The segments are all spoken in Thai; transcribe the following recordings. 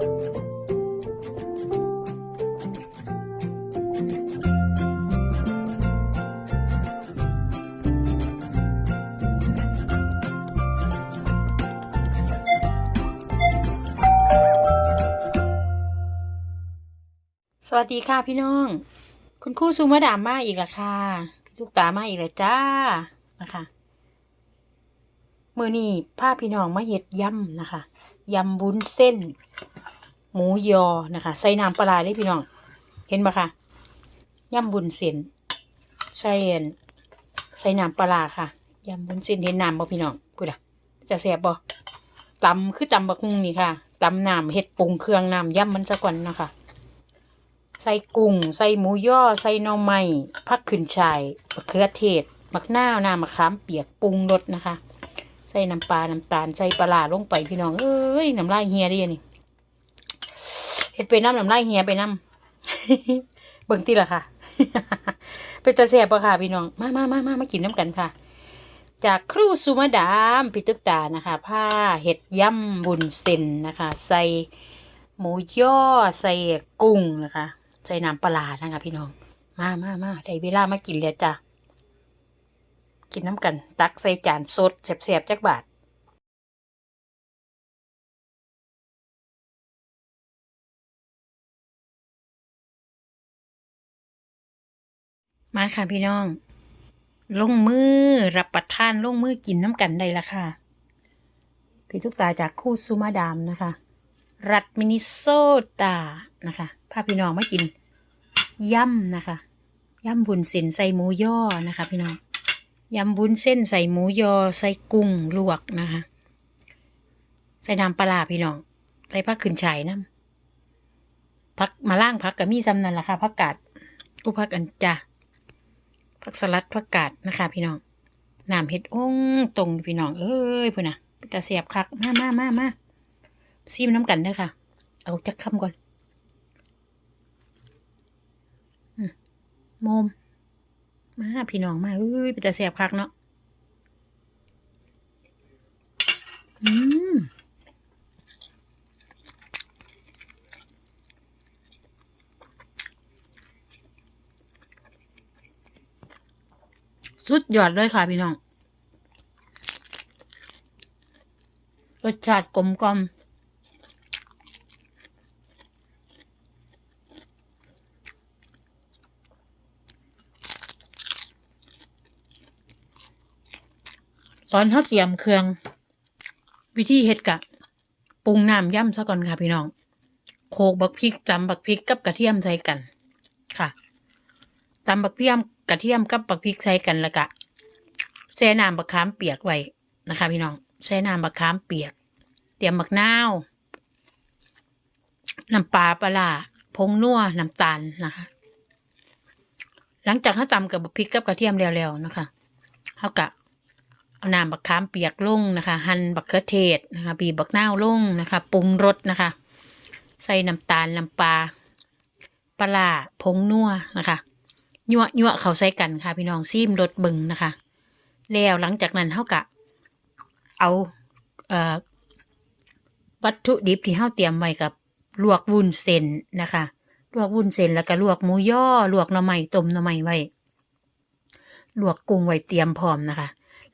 สวัสดีค่ะพี่น้อง คุณครู่ซูมาดามมาอีกล้วค่ะพี่ทุกตามาอีกล้วจ้านะคะมือนี้พาพี่น้องมาเฮ็ดย่ำนะคะ ยำวุ้นเส้น หมูยอนะคะ ใส่น้ำปลาร้พี่น้อง เห็นปะคะยำวุ้นเส้นใส่อันใส่น้ำปลาค่ะยำวุ้นเส้นเห็นน้ำบ่พี่น้องพูดอะจะแซ่บบ่ตำคือตำบักฮุงนี่ค่ะตำน้ำเฮ็ดปรุงเครื่องน้ำยำมันซะก่อนนะคะใส่กุ้งใส่หมูย่อใส่น่อไม้ผักขึ้นช่ายมะเขือเทศมักนาวน้ำมะขามเปียกปรุงรสนะคะ ใส่น้ำปลา น้ำตาล ใส่ปลาร้าลงไปพี่น้อง เอ้ย น้ำลายเฮียเดินี่เฮ็ดไปน้ำน้ำลายเฮียไปน้ำเบิ่งติล่ะค่ะ เป็นตาแซ่บปะค่ะพี่น้อง มามามามามากินน้ำกันค่ะ จากครูสุมาดามปิตุกตานะคะ ผ้าเห็ดย่ำบุญเส้นนะคะ ใส่หมูย่อ ใส่กุ้งนะคะ ใส่น้ำปลาร้านะคะ พี่น้อง มามามาได้เวลามากินแล้วจ้ะ กินน้ำกัน ตักใส่จานสดแสบๆจักบาทมาค่ะพี่น้อง ลงมือรับประทานลงมือกินน้ำกันได้ละค่ะ พี่ทุกตาจากคู่ซูมาดามนะคะ รัฐมินิโซตานะคะพาพี่น้องมากิน ย่ำนะคะ ย่ำบุญเส้นใส่หมูย่อนะคะ พี่น้อง ยำบุญเส้นใส่หมูยอ ใส่กุ้งลวกนะคะ ใส่น้ำปลาร้าพี่น้อง ใส่ผักขึ้นฉายน้ำผักมาล่างผักกับมีซ้ำนั่นแหละค่ะผักกาดกูผักอันจ้ะผักสลัดผักกาดนะคะ พี่น้องน้ำเห็ดองตรงพี่น้องเอ้ยพุ่นน่ะเสียบคักมามามามาซีมน้ำกันเด้อค่ะ เอาจักคำก่อนอืมม มาพี่น้องมาเอ้ยเป็นตาเสียบคักเนาะอืมสุดยอดเลยค่ะพี่น้อง รสชาติกลมกล่อม ต อนเขาเตรียมเครื่อง วิธีเฮ็ดกะปรุงน้ำย่ำซะก่อนค่ะพี่น้อง โขลกบักพริกตำบักพริกกับกระเทียมใส่กันค่ะตำบักเพียมกระเทียมกับบักพริกใส่กันแล้วกะแช่น้ำบักขามเปียกไว้นะคะ พี่น้องแช่น้ำบักขามเปียก เตรียมบักนาวน้ำปลาปลาร้าผงนัวน้ำตาลนะคะ หลังจากเขาตำกับบักพริกกับกระเทียมแล้วๆนะคะเขากะ เอาน้ำบักขามเปียกลงนะคะ หั่นบักเขือเทศนะคะบีบบักนาวลงนะคะปรุงรสนะคะ ใส่น้ำตาลน้ำปลาปลาผงนัวนะคะยั่วยั่วเขาใส่กันค่ะ พี่น้องซีมรสบึงนะคะ แล้วหลังจากนั้นเท่ากับเอาเอ่อวัตถุดิบที่เฮาเตรียมไว้กับลวกวุ้นเส้นนะคะลวกวุ้นเส้นแล้วก็ลวกหมูย่อลวกหน่อไม้ต้มหน่อไม้ไว้ลวกกุ้งไว้เตรียมพร้อมนะคะ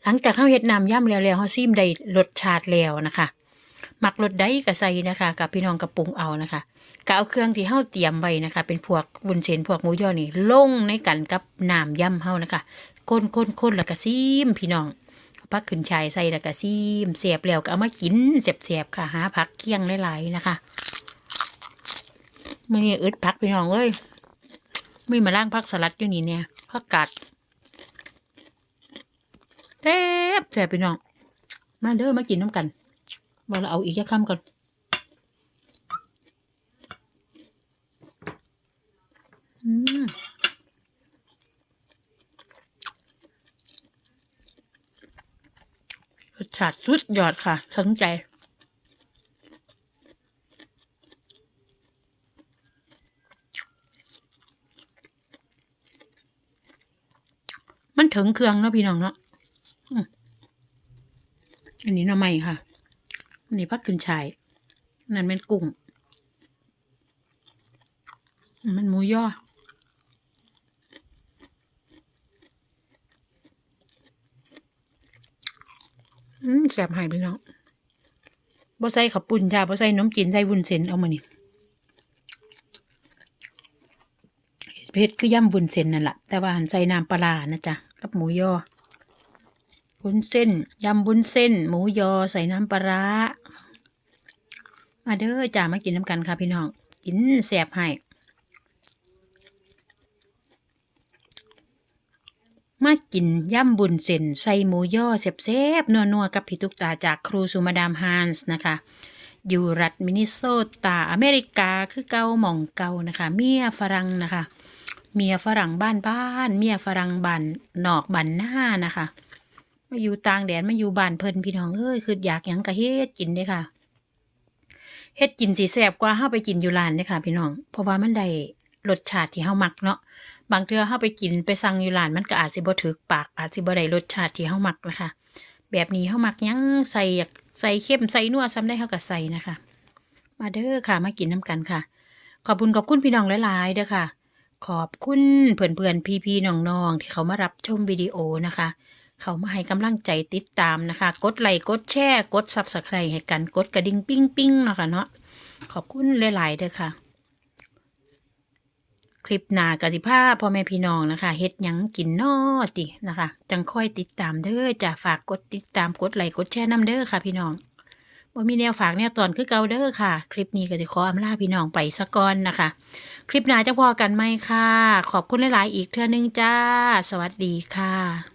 หลังจากเขาเฮ็ดน้ำย่ำแล้วแล้วเขาซีมได้รสชาติแล้วนะคะหมักรสได้ก็ใส่นะคะกับพี่น้องกระปรุงเอานะคะก็เอาเครื่องที่เฮาเตรียมไว้นะคะ เป็นพวกวุ้นเส้นพวกหมูย่อนี่ลงในกันกับน้ำย่ำเฮานะคะคนคนคนแล้วก็ซีมพี่น้องเอาผักขึ้นชายใส่แล้วก็ซีมเสียบแล้วก็เอามากินเสียบๆค่ะหาผักเคี่ยงหลายๆนะคะมื่อนี้อึดผักพี่น้องเอ้ยมีมาล่างผักสลัดอยู่นี่เนี่ยผักกาด แซ่บแซ่บพี่น้อง มาเด้อมากินน้ำกันว่าเราเอาอีกแค่คำก่อนอืมรสชาติสุดยอดค่ะถึงใจมันถึงเครื่องเนาะพี่น้องเนาะ อันนี้หน่อไม้ค่ะอันนี้พักขึ้นชายนั่นเป็นกุ้ง มันหมูย่ออืมแสบหายไปเนาะบ่ใส่ขับปุ่นจ้าบ่ใส่น้ำจีนใส่วุ้นเส้นเอามานี่เพชรคือย่ำวุ้นเส้นนั่นแหละแต่ว่าหันใส่น้ำปลาร้านะจ๊ะ กับหมูยอ วุ้นเส้นยำวุ้นเส้น หมูยอใส่น้ำปลาร้า มาเด้อจ้ามากินน้ำกันค่ะพี่น้องกินแสบให้มากินย่ำบุญเส้นใส่หมูย่อแซ่บๆนัวๆ กับพี่ตุกตาจากครูสุมาดามฮานส์นะคะ อยู่รัฐมินนิโซตาอเมริกาคือเกาหม่องเกานะคะ เมียฝรั่งนะคะ เมียฝรั่งบ้านบ้าน เมียฝรั่งบ้านนอกบ้านหน้านะคะ มาอยู่ต่างแดนมาอยู่บ้านเพิ่นพี่น้องเอ้ยคืออยากหยังกะเฮ็ดกินเด้ค่ะเฮ็ดกินสิแซ่บกว่าเฮาไปกินอยู่ร้านเด้ค่ะ พี่น้อง เพราะว่ามันได้รสชาติที่เฮามักเนาะบางเทื่อเฮาไปกินไปสั่งอยู่ร้านมันก็อาจสิบ่ถูกปากอาจสิบ่ได้รสชาติที่เฮามักนะคะแบบนี้เฮามักยังใส่อยากใส่เข้มใส่นัวซ้ำได้เฮาก็ใส่นะคะ มาเด้อค่ะมากินน้ำกันค่ะ ขอบคุณขอบคุณพี่น้องหลายๆเด้อค่ะ ขอบคุณเพื่อนๆพี่ๆน้องๆที่เขามารับชมวิดีโอนะคะ เขามาให้กำลังใจติดตามนะคะ กดไลค์กดแชร์กดซับสไครต์ให้กันกดกระดิ่งปิ้งปิ้งๆเนาะคะเนาะขอบคุณหลายๆเด้อค่ะ คลิปหน้ากสิภาพ่อแม่พี่น้องนะคะเฮ็ดยังกินนอตินะคะ จังค่อยติดตามเด้อจะฝากกดติดตามกดไลค์กดแชร์น้ำเด้อค่ะ พี่น้องว่ามีแนวฝากแนวตอนคือเก่าเด้อค่ะ คลิปนี้ก็จะขออำลาพี่น้องไปสะก่อนนะคะ คลิปหน้าจะพอกันไหมค่ะ ขอบคุณหลาย ๆ อีกเทื่อนึงจ้า สวัสดีค่ะ